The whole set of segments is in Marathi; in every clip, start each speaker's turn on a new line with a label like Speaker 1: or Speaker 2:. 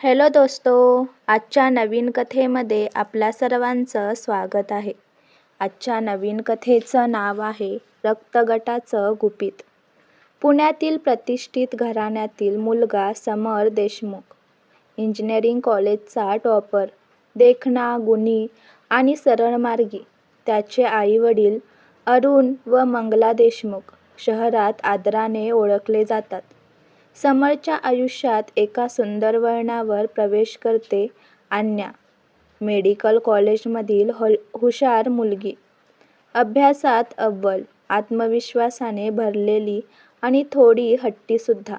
Speaker 1: हॅलो दोस्तो आजच्या नवीन कथेमध्ये आपल्या सर्वांचं स्वागत आहे. आजच्या नवीन कथेचं नाव आहे रक्तगटाचं गुपित. पुण्यातील प्रतिष्ठित घराण्यातील मुलगा समर देशमुख इंजिनिअरिंग कॉलेजचा टॉपर देखणा गुणी आणि सरळमार्गी त्याचे आईवडील अरुण व मंगला देशमुख शहरात आदराने ओळखले जातात. समरच्या आयुष्यात एका सुंदर वळणावर प्रवेश करते आन्या मेडिकल कॉलेजमधील हल हुशार मुलगी. अभ्यासात अव्वल आत्मविश्वासाने भरलेली आणि थोडी हट्टीसुद्धा.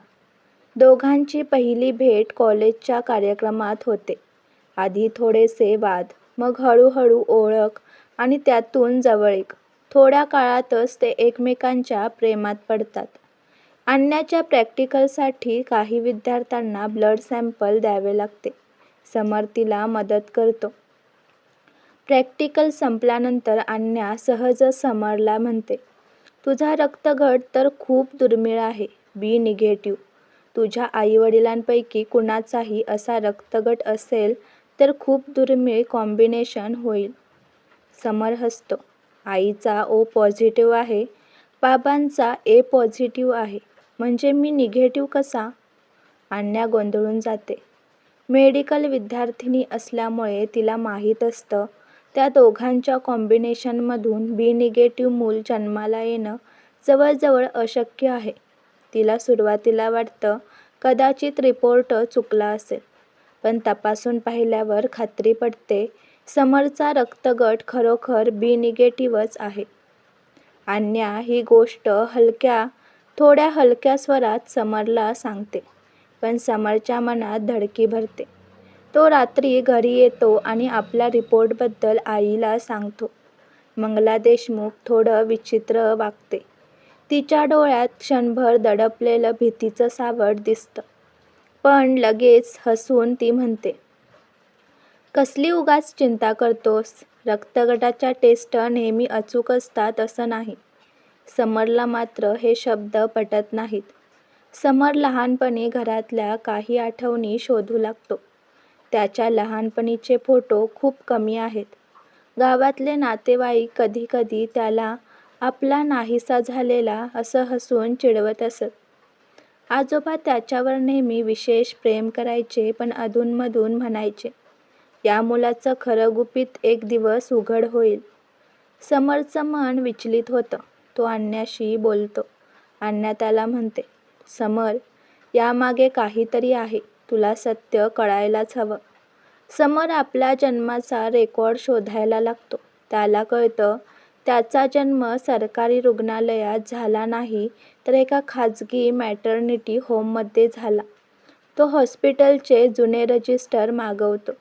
Speaker 1: दोघांची पहिली भेट कॉलेजच्या कार्यक्रमात होते. आधी थोडेसे वाद मग हळूहळू ओळख आणि त्यातून जवळीक. थोड्या काळातच ते एकमेकांच्या प्रेमात पडतात. आणण्याच्या प्रॅक्टिकलसाठी काही विद्यार्थ्यांना ब्लड सॅम्पल द्यावे लागते. समर तिला मदत करतो. प्रॅक्टिकल संपल्यानंतर अन्या सहज समरला म्हणते तुझा रक्तगट तर खूप दुर्मिळ आहे. B negative. तुझ्या आईवडिलांपैकी कुणाचाही असा रक्तगट असेल तर खूप दुर्मिळ कॉम्बिनेशन होईल. समर हसतो आईचा ओ पॉझिटिव्ह आहे. बाबांचा ए पॉझिटिव्ह आहे. म्हणजे मी निगेटिव्ह कसा? अन्या गोंधळून जाते. मेडिकल विद्यार्थिनी असल्यामुळे तिला माहीत असतं त्या दोघांच्या कॉम्बिनेशनमधून बी निगेटिव्ह मूल जन्माला येणं जवळजवळ अशक्य आहे. तिला सुरुवातीला वाटतं कदाचित रिपोर्ट चुकला असेल पण तपासून पाहिल्यावर खात्री पटते समरचा रक्तगट खरोखर बी निगेटिव्हच आहे. अन्या ही गोष्ट हलक्या थोड्या हलक्या स्वरात समरला सांगते पण समरच्या मनात धडकी भरते. तो रात्री घरी येतो आणि आपल्या रिपोर्टबद्दल आईला सांगतो. मंगला देशमुख थोडं विचित्र वागते. तिच्या डोळ्यात क्षणभर दडपलेलं भीतीचं सावट दिसतं. पण लगेच हसून ती म्हणते कसली उगाच चिंता करतोस? रक्तगटाच्या टेस्ट नेहमी अचूक असतात असं नाही. समरला मात्र हे शब्द पटत नाहीत. समर लहानपणी घरातल्या काही आठवणी शोधू लागतो. त्याच्या लहानपणीचे फोटो खूप कमी आहेत. गावातले नातेवाईक कधीकधी त्याला आपला नाहीसा झालेला असं हसून चिडवत असत. आजोबा त्याच्यावर नेहमी विशेष प्रेम करायचे पण अधूनमधून म्हणायचे या मुलाचं खरं गुपित एक दिवस उघड होईल. समरचं मन विचलित होतं. तो आणण्याशी बोलतो. अन्या त्याला म्हणते समर यामागे काहीतरी आहे. तुला सत्य कळायलाच हवं. समर आपल्या जन्माचा रेकॉर्ड शोधायला लागतो. त्याला कळतं त्याचा जन्म सरकारी रुग्णालयात झाला नाही तर एका खाजगी मॅटर्निटी होममध्ये झाला. तो हॉस्पिटलचे जुने रजिस्टर मागवतो.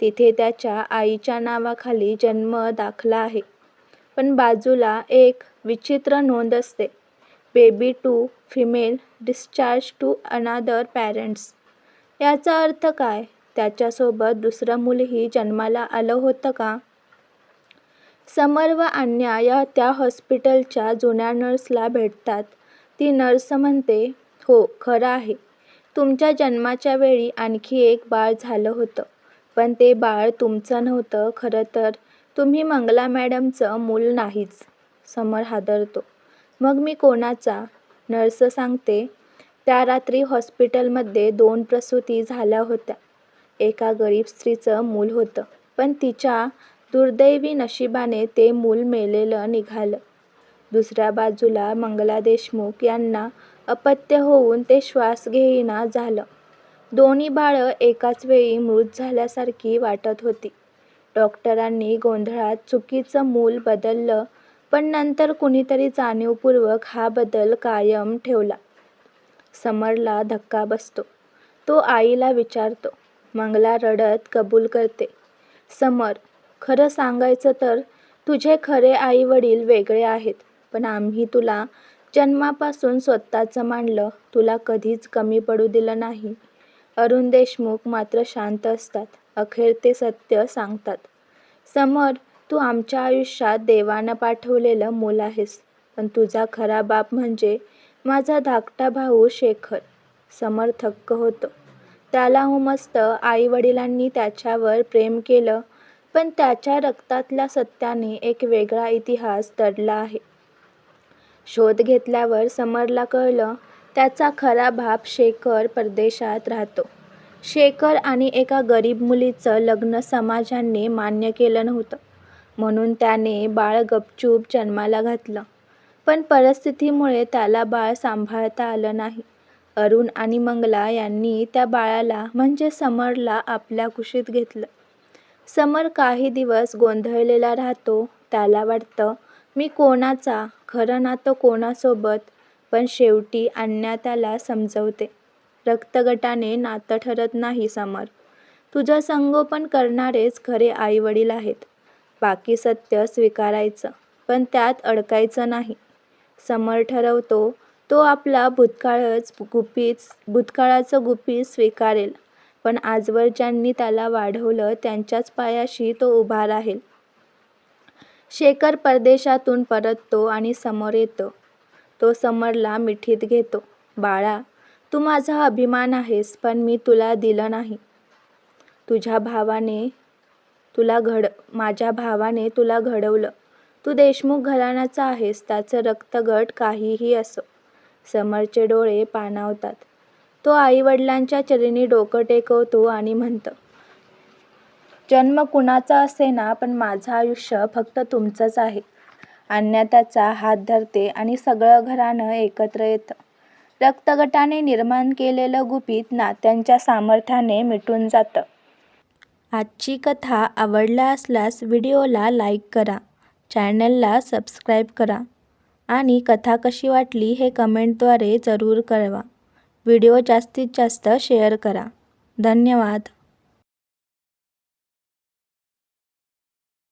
Speaker 1: तिथे त्याच्या आईच्या नावाखाली जन्म दाखला आहे. पण बाजूला एक विचित्र नोंद असते. Baby two female discharge to another parents. याचा अर्थ काय? त्याच्यासोबत दुसरं मुलंही जन्माला आलं होतं का? समर व अन्या या त्या हॉस्पिटलच्या जुन्या नर्सला भेटतात. ती नर्स म्हणते हो खरं आहे. तुमच्या जन्माच्या वेळी आणखी एक बाळ झालं होतं. पण ते बाळ तुमचं नव्हतं खरं तर तुम्ही मंगला मॅडमचं मूल नाहीच समर हादरतो. मग मी कोणाचा? नर्स सांगते त्या रात्री हॉस्पिटलमध्ये दोन प्रसूती झाल्या होत्या. एका गरीब स्त्रीचं मूल होतं पण तिच्या दुर्दैवी नशिबाने ते मूल मेलेलं निघालं. दुसऱ्या बाजूला मंगला देशमुख यांना अपत्य होऊन ते श्वास घेईना झालं. दोन्ही बाळं एकाच वेळी मृत झाल्यासारखी वाटत होती. डॉक्टरांनी गोंधळात चुकीचं मूल बदललं पण नंतर कुणीतरी जाणीवपूर्वक हा बदल कायम ठेवला. समरला धक्का बसतो. तो आईला विचारतो मंगला रडत कबूल करते. समर खरं सांगायचं तर तुझे खरे आई वडील वेगळे आहेत पण आम्ही तुला जन्मापासून स्वतःचं मानलं तुला कधीच कमी पडू दिलं नाही. अरुण देशमुख मात्र शांत असतात. अखेर ते सत्य सांगतात समर तू आमच्या आयुष्यात देवानं पाठवलेलं मूल आहेस पण तुझा खरा बाप म्हणजे माझा धाकटा भाऊ शेखर समर थक्क होतो त्याला हो उमसतं आईवडिलांनी त्याच्यावर प्रेम केलं पण त्याच्या रक्तातल्या सत्याने एक वेगळा इतिहास दडला आहे. शोध घेतल्यावर समरला कळलं त्याचा खरा बाप शेखर परदेशात राहतो. शेखर आणि एका गरीब मुलीचं लग्न समाजाने मान्य केलं नव्हतं म्हणून त्याने बाळ गपचूप जन्माला घातलं. पण परिस्थितीमुळे त्याला बाळ सांभाळता आलं नाही. अरुण आणि मंगला यांनी त्या बाळाला म्हणजे समरला आपल्या कुशीत घेतलं. समर काही दिवस गोंधळलेला राहतो. त्याला वाटतं मी कोणाचा, खरं नातं कोणासोबत? पण शेवटी आन्या त्याला समजवते, रक्तगटाने नातं ठरत नाही समर. तुझं संगोपन करणारेच खरे आईवडील आहेत. बाकी सत्य स्वीकारायचं पण त्यात अडकायचं नाही. समर ठरवतो तो आपला भूतकाळाचं गुपित स्वीकारेल पण आजवर ज्यांनी त्याला वाढवलं त्यांच्याच पायाशी तो उभा राहील. शेखर परदेशातून परततो आणि समोर येतो. तो समरला मिठीत घेतो. बाळा, तू माझा अभिमान आहेस पण मी तुला दिलं नाही. तुझ्या भावाने तुला घड माझ्या भावाने तुला घडवलं. तू देशमुख घराण्याचा आहेस त्याचं रक्तगट काहीही असो. समरचे डोळे पाणावतात. तो आईवडिलांच्या चरणी डोकं टेकवतो आणि म्हणतं जन्म कुणाचा असेना पण माझं आयुष्य फक्त तुमचंच आहे. अन्यताचा हात धरते आणि सगळं घराणं एकत्र येतं. रक्तगटाने निर्माण केलेलं गुपित नात्यांच्या सामर्थ्याने मिटून जातं. आजची कथा आवडला असल्यास व्हिडिओला लाईक करा, चॅनलला सबस्क्राईब करा आणि कथा कशी वाटली हे कमेंटद्वारे जरूर कळवा. व्हिडिओ जास्तीत जास्त शेअर करा. धन्यवाद.